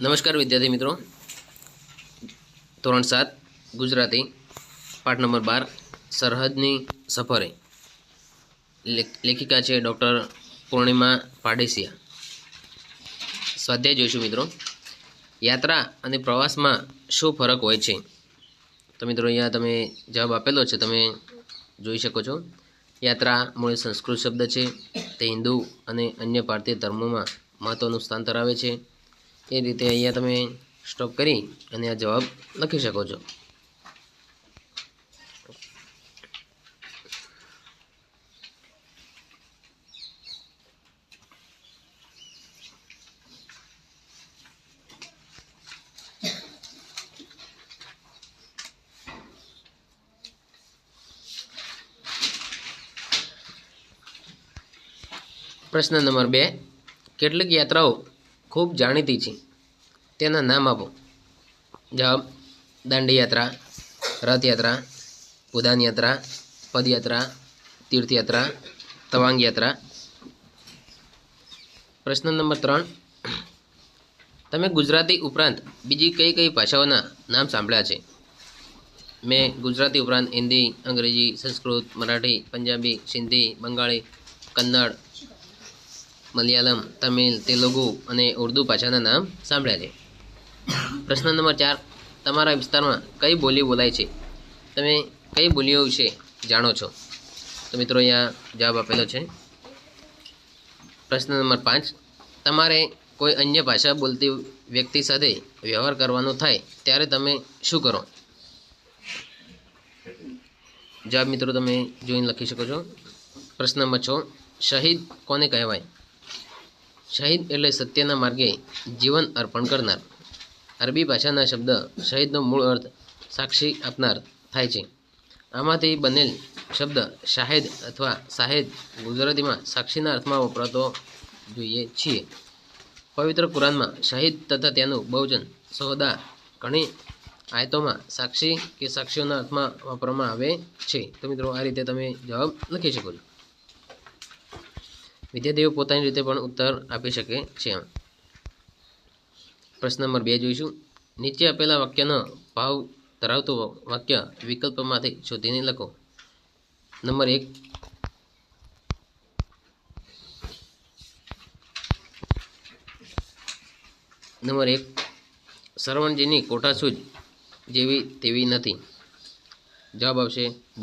નમસ્કાર વિદ્યાર્થી મિત્રો. ધોરણ સાત, ગુજરાતી, પાઠ નંબર બાર, સરહદની સફરે. લેખ- લેખિકા છે ડૉક્ટર પૂર્ણિમા પાડેસિયા. સ્વાધ્યાય જોઈશું મિત્રો. યાત્રા અને પ્રવાસમાં શું ફરક હોય છે? તો મિત્રો અહીંયા તમે જવાબ આપેલો છે, તમે જોઈ શકો છો. યાત્રા મૂળ સંસ્કૃત શબ્દ છે. તે હિન્દુ અને અન્ય ભારતીય ધર્મોમાં મહત્ત્વનું સ્થાન ધરાવે છે. એ રીતે અહીંયા તમે સ્ટોપ કરી અને આ જવાબ લખી શકો છો. પ્રશ્ન નંબર બે, કેટલીક યાત્રાઓ ખૂબ જાણીતી છે. તેના નામ આપો. જવાબ દાંડી યાત્રા રથયાત્રા ઉદાન યાત્રા પદયાત્રા, તીર્થયાત્રા તવાંગ યાત્રા પ્રશ્ન નંબર ત્રણ. તમે ગુજરાતી ઉપરાંત બીજી કઈ કઈ ભાષાઓના નામ સાંભળ્યા છે? મેં ગુજરાતી ઉપરાંત હિન્દી, અંગ્રેજી, સંસ્કૃત, મરાઠી, પંજાબી, સિંધી, બંગાળી, કન્નડ મલયાલમ, તમિલ, તેલુગુ અને ઉર્દુ ભાષાના નામ સાંભળ્યા છે. પ્રશ્ન નંબર ચાર, તમારા વિસ્તારમાં કઈ બોલી બોલાય છે? તમે કઈ બોલીઓ વિશે જાણો છો? તો મિત્રો અહીંયા જવાબ આપેલો છે. પ્રશ્ન નંબર પાંચ, તમારે કોઈ અન્ય ભાષા બોલતી વ્યક્તિ સાથે વ્યવહાર કરવાનો થાય ત્યારે તમે શું કરો? જવાબ મિત્રો તમે જોઈને લખી શકો છો. પ્રશ્ન નંબર છ, શહીદ કોને કહેવાય? શહીદ એટલે સત્યના માર્ગે જીવન અર્પણ કરનાર. અરબી ભાષાના શબ્દ શહીદનો મૂળ અર્થ સાક્ષી આપનાર થાય છે. આમાંથી બનેલ શબ્દ શાહેદ અથવા શાહેદ ગુજરાતીમાં સાક્ષીના અર્થમાં વપરાતો જોઈએ છીએ. પવિત્ર કુરાનમાં શહીદ તથા તેનું બહુજન સોહદા ઘણી આયતોમાં સાક્ષી કે સાક્ષીઓના અર્થમાં વાપરવામાં આવે છે. તો મિત્રો, આ રીતે તમે જવાબ લખી શકો છો. વિદ્યાર્થીઓ પોતાની રીતે પણ ઉત્તર આપી શકે છે પ્રશ્ન નંબર બે જોઈશું. નીચે આપેલા વાક્યનો ભાવ ધરાવતું વાક્ય વિકલ્પમાંથી શોધીને લખો. નંબર એક. નંબર એક. સરવણજીની કોટાસૂજ જેવી તેવી નથી. જવાબ આવશે બ.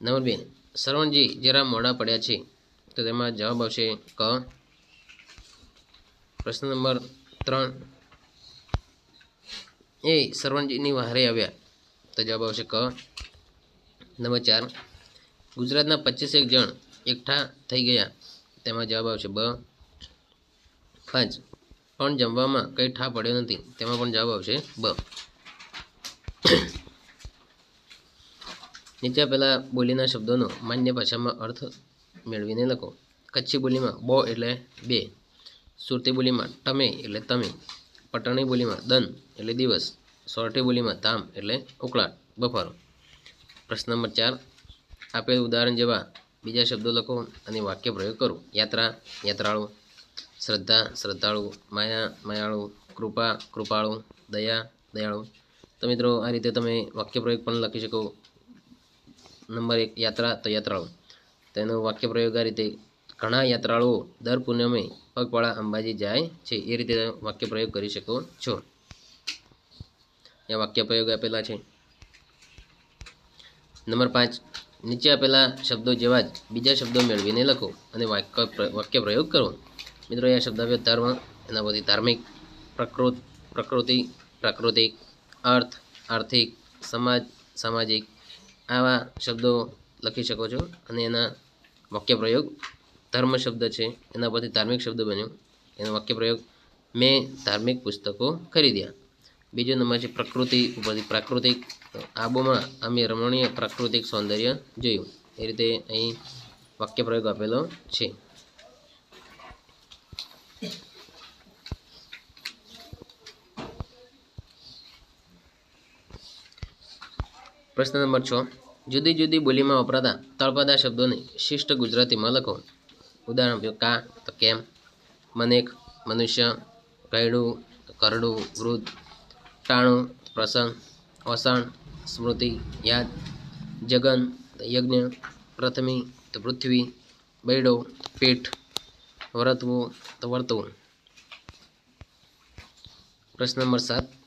નંબર બે. સરવણજી જરા મોડા પડ્યા છે, તો તેમાં જવાબ આવશે ક. પ્રશ્ન નંબર ત્રણ. એ શ્રવણજીની વહારે આવ્યા, તો જવાબ આવશે ક. નંબર ચાર. ગુજરાતના પચીસેક જણ એકઠા થઈ ગયા, તેમાં જવાબ આવશે બ. પાંચ. પણ જમવામાં કંઈ ઠા પડ્યો નથી, તેમાં પણ જવાબ આવશે બ. નીચે પહેલાં બોલીના શબ્દોનો માન્ય ભાષામાં અર્થ મેળવીને લખો. કચ્છી બોલીમાં બો એટલે બે, સુરતી બોલીમાં ટમે એટલે તમે, પટણી બોલીમાં દન એટલે દિવસ, સોરઠી બોલીમાં તામ એટલે ઉકળાટ, બફારો. પ્રશ્ન નંબર ચાર, આપેલ ઉદાહરણ જેવા બીજા શબ્દો લખો અને વાક્ય પ્રયોગ કરો. યાત્રા, યાત્રાળુ, શ્રદ્ધા, શ્રદ્ધાળુ, માયા, માયાળુ, કૃપા, કૃપાળુ, દયા, દયાળુ. તો મિત્રો, આ રીતે તમે વાક્ય પ્રયોગ પણ લખી શકો. નંબર એક યાત્રા તો યાત્રાળુ. તેનો વાક્ય પ્રયોગ આ રીતે, ઘણા યાત્રાળુઓ દર પૂનમે પગપાળા અંબાજી જાય છે. એ રીતે વાક્ય પ્રયોગ કરી શકો છો. એ વાક્ય પ્રયોગ આપેલા છે. નંબર પાંચ, નીચે આપેલા શબ્દો જેવા જ બીજા શબ્દો મેળવીને લખો અને વાક્ય વાક્ય પ્રયોગ કરો. મિત્રો અહીંયા શબ્દાવ્ય ધર્મ, એના પછી ધાર્મિક પ્રકૃત, પ્રકૃતિ, પ્રાકૃતિક, અર્થ, આર્થિક, સમાજ, સામાજિક આવા શબ્દો લખી શકો છો અને એના વાક્ય પ્રયોગ ધર્મ શબ્દ છે, એના પરથી ધાર્મિક શબ્દ બન્યો. એનો વાક્ય પ્રયોગ, મેં ધાર્મિક પુસ્તકો ખરીદ્યા. બીજો નંબર છે, પ્રકૃતિ ઉપરથી, પ્રાકૃતિક આબોમાં અમે રમણીય પ્રાકૃતિક સૌંદર્ય જોયું. એ રીતે અહીં વાક્ય પ્રયોગ આપેલો છે. પ્રશ્ન નંબર છ. જુદી જુદી બોલીમાં વપરાતા તળપદા શબ્દોને શિષ્ટ ગુજરાતીમાં લખો. ઉદાહરણ આપ્યું કા, તો કેમ? મનેક, મનુષ્ય, કૈડું કરડું, વૃદ્ધ, ટાણું પ્રસંગ વસાણ, સ્મૃતિ, યાદ, જગન યજ્ઞ, પ્રથમી, તો પૃથ્વી, બૈડો પીઠ, વર્તવું, તો વર્તવું. પ્રશ્ન નંબર સાત.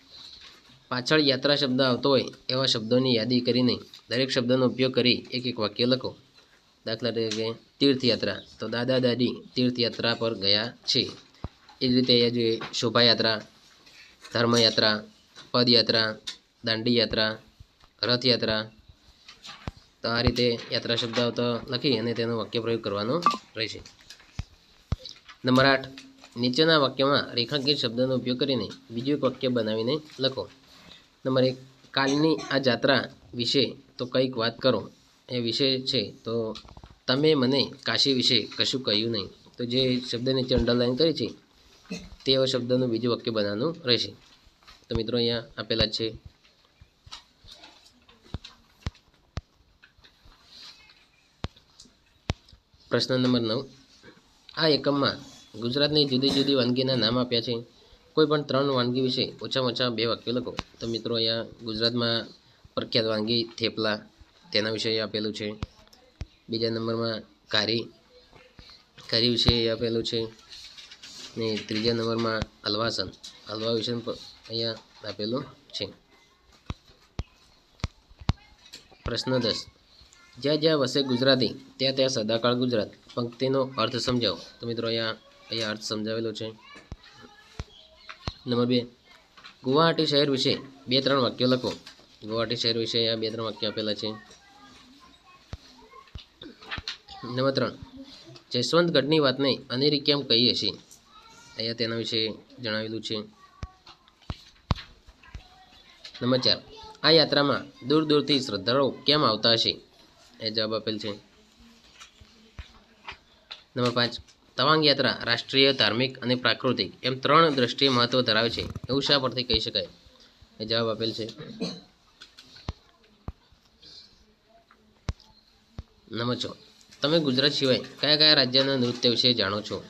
પાછળ યાત્રા શબ્દ આવતો હોય એવા શબ્દોની યાદી કરીને દરેક શબ્દનો ઉપયોગ કરી એક એક વાક્ય લખો. દાખલા તરીકે, તીર્થયાત્રા. તો દાદા, દાદી તીર્થયાત્રા પર ગયા છે. એ જ રીતે અહીંયા જોઈએ, શોભાયાત્રા, ધર્મયાત્રા, પદયાત્રા, દાંડીયાત્રા, રથયાત્રા. તો આ રીતે યાત્રા શબ્દ આવતો લખી અને તેનો વાક્ય પ્રયોગ કરવાનો રહેશે. નંબર આઠ. નીચેના વાક્યમાં રેખાંકિત શબ્દનો ઉપયોગ કરીને બીજું એક વાક્ય બનાવીને લખો. નંબર કાલની આ જાત્રા વિશે તો કંઈક વાત કરો. એ વિશે છે. તો તમે મને કાશી વિશે કશું કહ્યું નહીં. તો જે શબ્દ નીચે અંડરલાઈન કરી છે તેવા શબ્દનું બીજું વાક્ય બનાવવાનું રહેશે. તો મિત્રો અહીંયા આપેલા છે. પ્રશ્ન નંબર નવ. આ એકમમાં ગુજરાતની જુદી જુદી વાનગીના નામ આપ્યા છે. કોઈ પણ ત્રણ વાનગી વિશે ઓછામાં ઓછા બે વાક્યો લખો. તો મિત્રો અહીંયા ગુજરાતમાં પ્રખ્યાત વાનગી થેપલા, તેના વિશે આપેલું છે. બીજા નંબરમાં કારી કારી વિશે આપેલું છે. ને ત્રીજા નંબરમાં હલવાસન, હલવા વિશે અહીંયા આપેલું છે. પ્રશ્ન દસ. જ્યાં જ્યાં વસે ગુજરાતી, ત્યાં ત્યાં સદાકાળ ગુજરાત. પંક્તિનો અર્થ સમજાવો. તો મિત્રો અહીંયા અહીંયા અર્થ સમજાવેલો છે. નંબર બે. ગુવાહાટી શહેર વિશે બે ત્રણ વાક્યો લખો. ગુવાહાટી શહેર વિશે અહીંયા બે ત્રણ વાક્યો આપેલા છે. નંબર ત્રણ. જયવંતગઢની વાતને અનેરી કેમ કહીએ છીએ? અહીંયા તેના વિશે જણાવેલું છે. નંબર ચાર. આ યાત્રામાં દૂર દૂરથી શ્રદ્ધાળુઓ કેમ આવતા હશે? એ જવાબ આપેલ છે. નંબર પાંચ. તવાંગ યાત્રા રાષ્ટ્રીય, ધાર્મિક અને પ્રાકૃતિક એમ ત્રણ દ્રષ્ટિએ મહત્વ ધરાવે છે. એવું શા પરથી કહી શકાય? એ જવાબ આપેલ છે. નંબર તમે ગુજરાત સિવાય કયા કયા રાજ્યના નૃત્ય વિશે જાણો છો?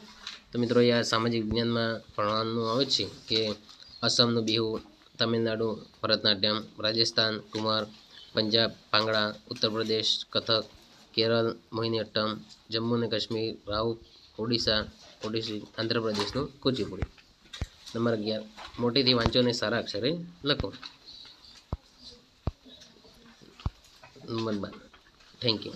તો મિત્રો આ સામાજિક વિજ્ઞાનમાં ભણવાનું આવે છે કે અસમનું બિહુ, તમિલનાડુ, ભરતનાટ્યમ, રાજસ્થાન, કુમાર, પંજાબ ભાંગડા ઉત્તર પ્રદેશ, કથક, કેરળ, મોહિનીઅટ્ટમ, જમ્મુ અને કાશ્મીર, રાઉત ઓડિશા, ઓડિશી, આંધ્રપ્રદેશનું કુચીપુડી. નંબર અગિયાર. મોટેથી વાંચો અને સારા અક્ષરે લખો. Number bar. Thank you